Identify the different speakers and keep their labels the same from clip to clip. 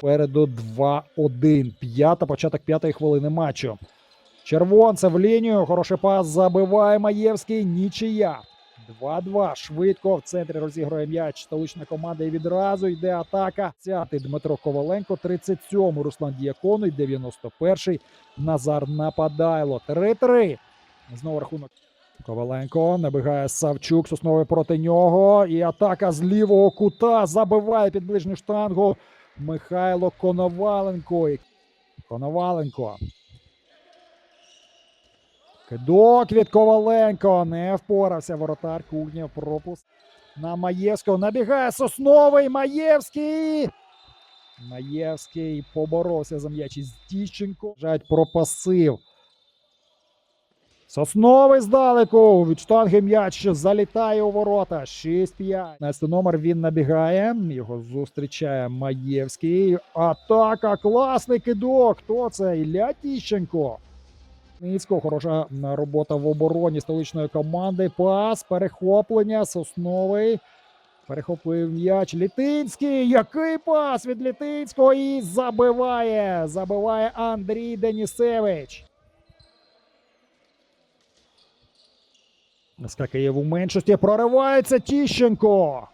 Speaker 1: Переду 2-1. П'ята, початок п'ятої хвилини матчу. Червонце в лінію. Хороший пас забиває Маєвський. Нічия. 2-2. Швидко в центрі розігрує м'яч. Столична команда і відразу йде атака. Цятий Дмитро Коваленко, 37-й Руслан Діяконий, 91-й Назар Нападайло. 3-3. Знову рахунок. Коваленко набігає Савчук. Сосновий проти нього. І атака з лівого кута забиває під ближню штангу. Михайло Коноваленко. Коноваленко. Кидок від Коваленко. Не впорався воротар Кугнєв. Пропуск на Маєвського. Набігає Сосновий. Маєвський. Маєвський поборовся за м'яч із Тіщенко. Жать про пасив. Сосновий здалеку. Від штанги м'яч залітає у ворота. 6-5. 15 номер він набігає. Його зустрічає Маєвський. Атака. Класний кидок. Хто це? Ілля Тіщенко. Ницько, хороша робота в обороні столичної команди. Пас, перехоплення. Сосновий. Перехопив м'яч. Літинський. Який пас від Літинського і забиває. Забиває Андрій Денісевич. Скакаєв у меншості. Проривається Тіщенко.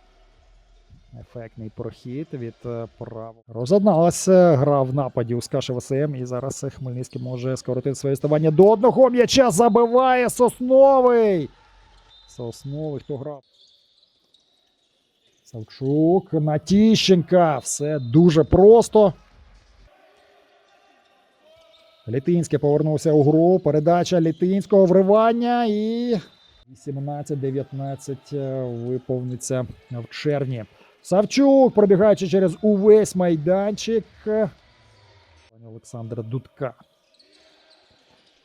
Speaker 1: Ефектний прохід від е, право. Розодналася гра в нападі у Скаши ВСМ. І зараз Хмельницький може скоротити своє ставання до одного м'яча. Забиває Сосновий. Сосновий, хто грав? Савчук на Тіщенка. Все дуже просто. Літинський повернувся у гру. Передача Літинського вривання і 18-19 е, виповниться в червні. Савчук, пробігаючи через увесь майданчик. е, Олександра Дудка.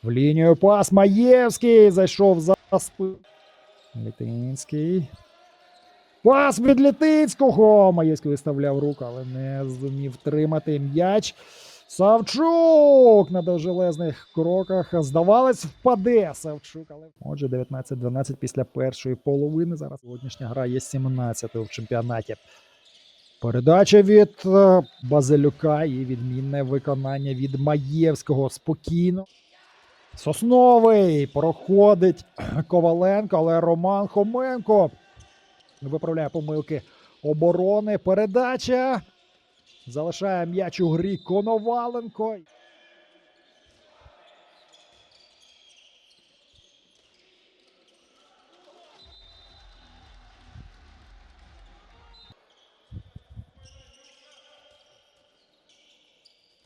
Speaker 1: В лінію пас Маєвський. Зайшов за спину. Літинський. Пас від Літинського. Маєвський виставляв руку, але не зумів тримати м'яч. Савчук на довжелезних кроках. Здавалось, впаде Савчук. Але... Отже, 19-12 після першої половини. Зараз сьогоднішня гра є 17 в чемпіонаті. Передача від е, Базилюка і відмінне виконання від Маєвського спокійно. Сосновий проходить Коваленко, але Роман Хоменко виправляє помилки оборони. Передача. Залишає м'яч у грі Коноваленко.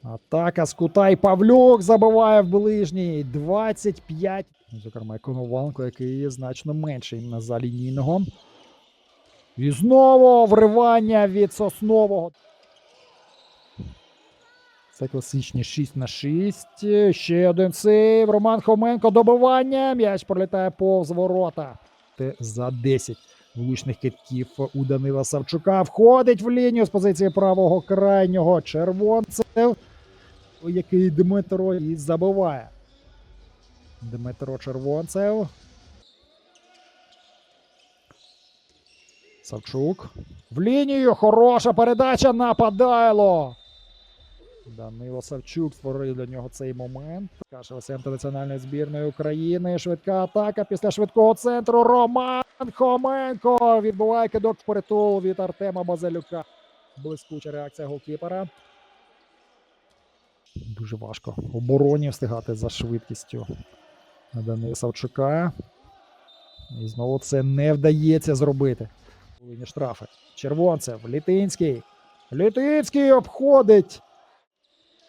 Speaker 1: Атака з кута і Павлюк забиває в ближній 25. Зокрема, Коноваленко, який є значно менший на за лінійного. І знову вривання від Соснового. Це класичні 6 на 6. Ще один сейв. Роман Хоменко добивання. М'яч пролітає повз ворота. За 10 влучних китків у Данила Савчука. Входить в лінію з позиції правого крайнього червонцев, який Дмитро і забиває. Дмитро Червонцев. Савчук. В лінію. Хороша передача. Нападайло. Данило Савчук створив для нього цей момент. Каша ВСМ національної збірної України. Швидка атака після швидкого центру. Роман Хоменко відбуває кидок в притул від Артема Базилюка. Блискуча реакція голкіпера. Дуже важко обороні встигати за швидкістю Данила Савчука. І знову це не вдається зробити. Штрафи. Червонцев, Літинський. Літинський обходить.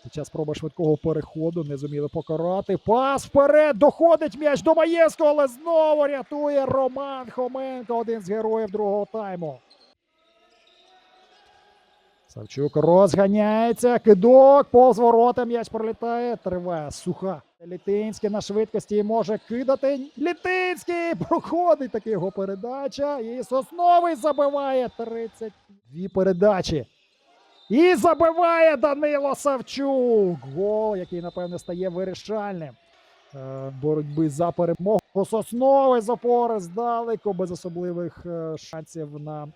Speaker 1: Під час спроби швидкого переходу не зуміли покарати. Пас вперед. Доходить м'яч до Маєвського, але знову рятує Роман Хоменко, один з героїв другого тайму. Савчук розганяється. Кидок, повз ворота. М'яч пролітає. Триває суха. Літинський на швидкості може кидати. Літинський проходить таки його передача. І Сосновий забиває 32 передачі. І забиває Данило Савчук. Гол, який, напевне, стає вирішальним. Е, Боротьби за перемогу. Сосновий з опори здалеку, без особливих е, шансів на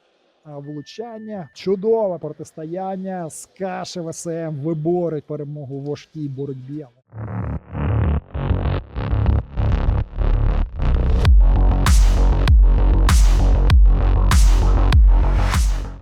Speaker 1: влучання. Чудове протистояння. Скаше ВСМ виборить перемогу в важкій боротьбі.